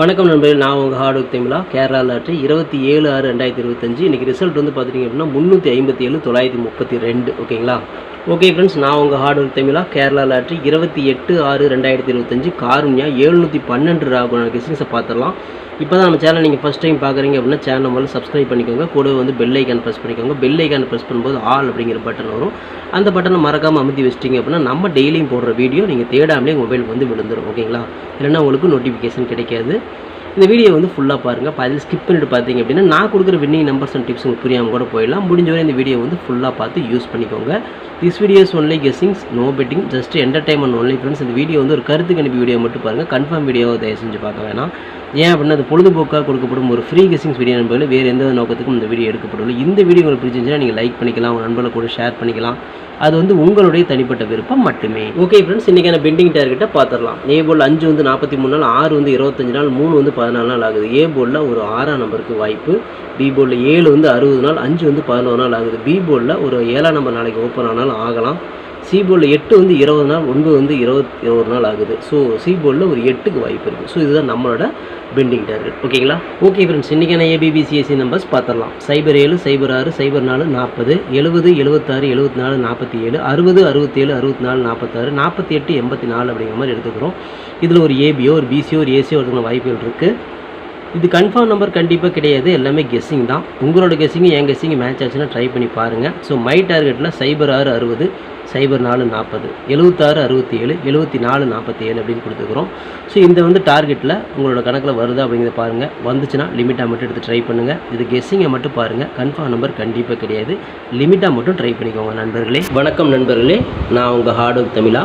வணக்கம் நண்பர்கள் நான் உங்கள் ஹார்டுக் ஒர்க் தமிழா கேரளா லாட்ரி இருபத்தி ஏழு ஆறு ரெண்டாயிரத்தி இருபத்தஞ்சு. இன்றைக்கி ரிசல்ட் வந்து பார்த்துட்டிங்க அப்படின்னா முந்நூற்றி ஐம்பத்தி ஏழு தொள்ளாயிரத்தி முப்பத்தி ரெண்டு ஓகேங்களா ஓகே ஃப்ரெண்ட்ஸ் நான் உங்கள் ஹார்ட் ஒர்க் தமிழா கேரளா லாட்ரி இருபத்தி எட்டு ஆறு ரெண்டாயிரத்தி இருபத்தஞ்சு. காருண்யா எழுநூற்றி பன்னெண்டு ராகுன கிஸ்ஸிங்ஸை பார்த்துடலாம். இப்போ தான் நம்ம சேனல் நீங்கள் ஃபஸ்ட் டைம் பார்க்குறீங்க அப்படின்னா சேனல் முதல்ல சப்ஸ்கிரைப் பண்ணிக்கோங்க. கூட வந்து பெல் ஐக்கான் ப்ரெஸ் பண்ணிக்கோங்க. பெல் ஐக்கான் ப்ரெஸ் பண்ணும்போது ஆல் அப்படிங்கிற பட்டன் வரும். அந்த பட்டனை மறக்காமல் அமுத்தி வச்சிட்டிங்க அப்படின்னா நம்ம டெய்லியும் போடுற வீடியோ நீங்கள் தேடாமலே மொபைலுக்கு வந்து விழுந்துடும் ஓகேங்களா இல்லைன்னா உங்களுக்கு நோட்டிஃபிகேஷன் கிடைக்காது. இந்த வீடியோ வந்து ஃபுல்லாக பாருங்கள் அதில் ஸ்கிப் பண்ணிட்டு பார்த்தீங்க அப்படின்னா நான் கொடுக்குற வின்னிங் நம்பர்ஸ் அண்ட் டிப்ஸ் உங்களுக்கு புரியாமல் கூட போயிடலாம். முடிஞ்சவரை இந்த வீடியோ வந்து ஃபுல்லாக பார்த்து யூஸ் பண்ணிக்கோங்க. This videos only guessings no betting just entertainment only friends இந்த வீடியோ வந்து ஒரு கருத்து கணிப்பு வீடியோ மட்டும் பாருங்கள் கன்ஃபார்ம் வீடியோவை தயவு செஞ்சு பார்க்க வேணாம். ஏன் அப்படின்னா அது பொழுதுபோக்காக கொடுக்கப்படும் ஒரு ஃப்ரீ கெஸ்ஸிங்ஸ் வீடியோ நண்பர்கள் வேறு எந்த நோக்கத்துக்கும் இந்த வீடியோ எடுக்கப்படவில்லை. இந்த வீடியோ உங்களுக்கு பிடிச்சிருந்துச்சுன்னா நீங்கள் லைக் பண்ணிக்கலாம் உங்கள் நண்பர்களை கூட ஷேர் பண்ணிக்கலாம். அது வந்து உங்களுடைய தனிப்பட்ட விருப்பம் மட்டுமே. ஓகே ஃப்ரெண்ட்ஸ் இன்றைக்கான பெண்டிங் டார்கெட்டை பார்த்துடலாம். ஏ போல் அஞ்சு வந்து நாற்பத்தி மூணு நாள் ஆறு வந்து இருபத்தஞ்சு நாள் மூணு வந்து பதினாலு நாள் ஆகுது. ஏ போர்டில் ஒரு ஆறாம் நம்பருக்கு வாய்ப்பு. பி போர்டில் ஏழு வந்து அறுபது நாள் அஞ்சு வந்து பதினோரு நாள் ஆகுது. பி போர்டில் ஒரு ஏழாம் நம்பர் நாளைக்கு ஓப்பன் ஆனாலும் ஆகலாம். சி போர்டில் எட்டு வந்து இருபது நாள் ஒன்பது வந்து இருபத்தி ஒரு நாள் ஆகுது. ஸோ சி போர்டில் ஒரு எட்டுக்கு வாய்ப்பு இருக்குது ஸோ இதுதான் நம்மளோட பெண்டிங் டார்கெட் ஓகேங்களா ஓகே ஃப்ரெண்ட்ஸ் இன்றைக்கான A B B C S C numbers பார்த்துடலாம். சைபர் ஏழு சைபர் ஆறு சைபர் நாலு நாற்பது. எழுபது எழுபத்தாறு எழுபத்தி நாலு நாற்பத்தி ஏழு அறுபது அறுபத்தேழு அறுபத்தி நாலு நாற்பத்தாறு. நாற்பத்தி எட்டு எண்பத்தி நாலு அப்படிங்கிற மாதிரி எடுத்துக்கிறோம். இதில் ஒரு ஏபியோ ஒரு பிசியோ ஒரு ஏசியோ ஒருத்தவங்க வாய்ப்புகள் இருக்குது இது கன்ஃபார்ம் நம்பர் கண்டிப்பாக கிடையாது. எல்லாமே கெஸ்ஸிங் தான். உங்களோட கெஸ்ஸிங்கும் என் கெஸ்ஸிங் மேட்ச் ஆச்சுன்னா ட்ரை பண்ணி பாருங்கள் ஸோ மை டார்கெட்டில் சைபர் ஆறு அறுபது. சைபர் நாலு நாற்பது. எழுபத்தாறு அறுபத்தி ஏழு எழுபத்தி நாலு நாற்பத்தி ஏழு அப்படின்னு கொடுத்துக்கிறோம் ஸோ இந்த வந்து டார்கெட்டில் உங்களோட கணக்கில் வருதா அப்படிங்கிறத பாருங்கள் வந்துச்சுன்னா லிமிட்டாக மட்டும் எடுத்து ட்ரை பண்ணுங்கள் இது கெஸ்ஸிங்கை மட்டும் பாருங்கள் கன்ஃபார்ம் நம்பர் கண்டிப்பாக கிடையாது. லிமிட்டாக மட்டும் ட்ரை பண்ணிக்கோங்க நண்பர்களே. வணக்கம் நண்பர்களே. நான் உங்கள் ஹார்ட் ஒர்க் தமிழா.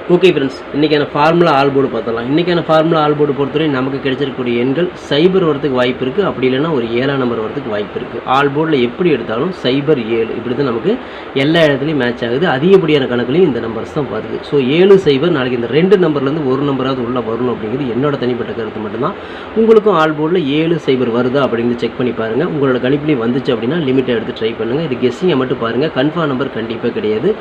ஓகே ஃப்ரெண்ட்ஸ் இன்றைக்கான ஃபார்முலா ஆல் போர்டு பார்த்தலாம் இன்றைக்கான ஃபார்முலா ஆல் போர்டு பொறுத்தவரை நமக்கு கிடைச்சிருக்கக்கூடிய எண்கள் சைபர் வரத்துக்கு வாய்ப்பு இருக்குது அப்படி இல்லைன்னா ஒரு ஏழாம் நம்பர் வரத்துக்கு வாய்ப்பு இருக்குது ஆல் போர்டில் எப்படி எடுத்தாலும் சைபர் ஏழு. இப்படி தான் நமக்கு எல்லா இடத்துலையும் மேட்ச் ஆகுது. அதிகப்படியான கணக்குலையும் இந்த நம்பர்ஸ் தான் வருது. ஸோ ஏழு சைபர் நாளைக்கு இந்த ரெண்டு நம்பர்லேருந்து ஒரு நம்பராவது உள்ளே வரணும் அப்படிங்கிறது என்னோட தனிப்பட்ட கருத்து மட்டும்தான். உங்களுக்கும் ஆல் போர்டில் ஏழு சைபர் வருதா அப்படிங்கிறது செக் பண்ணி பாருங்கள் உங்களோட கணிப்புலேயும் வந்துச்சு அப்படின்னா லிமிட்டை எடுத்து ட்ரை பண்ணுங்கள் இது கெஸ்ஸிங்கை மட்டும் பாருங்கள் கன்ஃபார்ம் நம்பர் கண்டிப்பாக கிடையாது.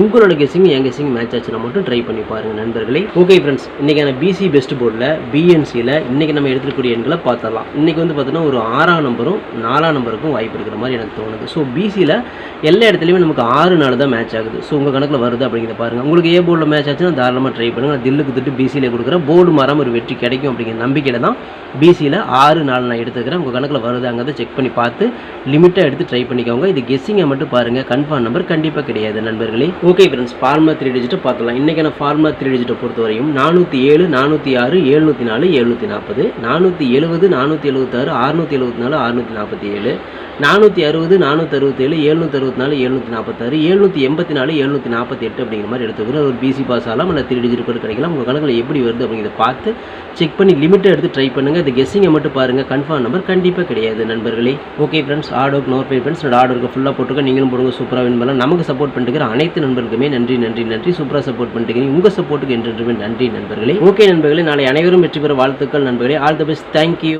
உங்களோட கெஸ்ஸிங் என் கெஸ்ஸிங் மேட்ச் ஆச்சுன்னா மட்டும் ட்ரை பண்ணி பாருங்கள் நண்பர்களே. ஓகே ஃப்ரெண்ட்ஸ் இன்றைக்கான பிசி பெஸ்ட் போர்டில் பிஎன்சியில் இன்றைக்கி நம்ம எடுத்துக்கூடிய எண்களை பார்த்துடலாம். இன்றைக்கி வந்து பார்த்தீங்கன்னா ஒரு ஆறாம் நம்பரும் நாலாம் நம்பருக்கும் வாய்ப்பு இருக்கிற மாதிரி எனக்கு தோணுது. ஸோ பிசியில் எல்லா இடத்துலையுமே நமக்கு ஆறு நாள் தான் மேட்ச் ஆகுது. ஸோ உங்கள் கணக்கில் வருது அப்படிங்கிறத பாருங்கள் உங்களுக்கு ஏ போர்டில் மேட்ச் ஆச்சுன்னா தாராளமாக ட்ரை பண்ணுங்கள் நான் தில்லுக்கு திட்டு பிசியில் கொடுக்குறேன். போர்டு மரம் ஒரு வெற்றி கிடைக்கும் அப்படிங்கிற நம்பிக்கையில் தான் பிசியில் ஆறு நாள் நான் எடுத்துக்கிறேன் உங்கள் கணக்கில் வருதாங்கிறத செக் பண்ணி பார்த்து லிமிட்டாக எடுத்து ட்ரை பண்ணிக்கோங்க. இது கெஸ்ஸிங்கை மட்டும் பாருங்கள் கன்ஃபார்ம் நம்பர் கண்டிப்பாக கிடையாது நண்பர்களே. ஓகே ஃப்ரெண்ட்ஸ் ஃபார்மா த்ரீ டிஜிட்டை பார்த்துலாம் இன்றைக்கான ஃபார்முலா த்ரீ டிஜிட்டை பொறுத்தவரையும் நானூற்றி ஏழு நானூற்றி ஆறு எழுநூற்றி நாலு எழுநூற்றி நாற்பது நானூற்றி எழுபது நானூற்றி எழுபத்தாறு அறுநூற்றி எழுபத்தி நாலு அறுநூற்றி நாற்பத்தி ஏழு நானூற்றி அறுபது நானூற்றி அறுபத்தேழு எழுநூற்றி அறுபத்தி நாலு எழுநூற்றி நாற்பத்தாறு எழுநூற்றி எண்பத்தி நாலு எழுநூற்றி நாற்பத்தி எட்டு அப்படிங்கிற மாதிரி எடுத்துக்கிறோம் ஒரு பிசி பாஸ் ஆகலாம் இல்லை த்ரீ டிஜிட் கூட கிடைக்கலாம். உங்கள் கணக்கில் எப்படி வருது அப்படிங்கிறத பார்த்து செக் பண்ணி லிமிட்டை எடுத்து ட்ரை பண்ணுங்கள் அது கெஸ்ஸிங்கை மட்டும் பாருங்கள் கன்ஃபார்ம் நம்பர் கண்டிப்பாக கிடையாது நண்பர்களே. Okay friends order note pay friends என்னோட ஆர்டருக்கு ஃபுல்லாக போட்டுக்க நீங்களும் போடுங்க. சூப்பராக வின் பண்ணலாம். நமக்கு சப்போர்ட் பண்ணிட்டு அனைத்து நண்பர்களுக்குமே நன்றி நன்றி நன்றி. சூப்பராக சப்போர்ட் பண்ணிட்டு உங்கள் சப்போர்ட்டுக்கு என்றென்றுமே நன்றி நண்பர்களே. ஓகே நண்பர்களே நாளை அனைவரும் வெற்றி பெற வாழ்த்துக்கள் நண்பர்களே. All the best thank you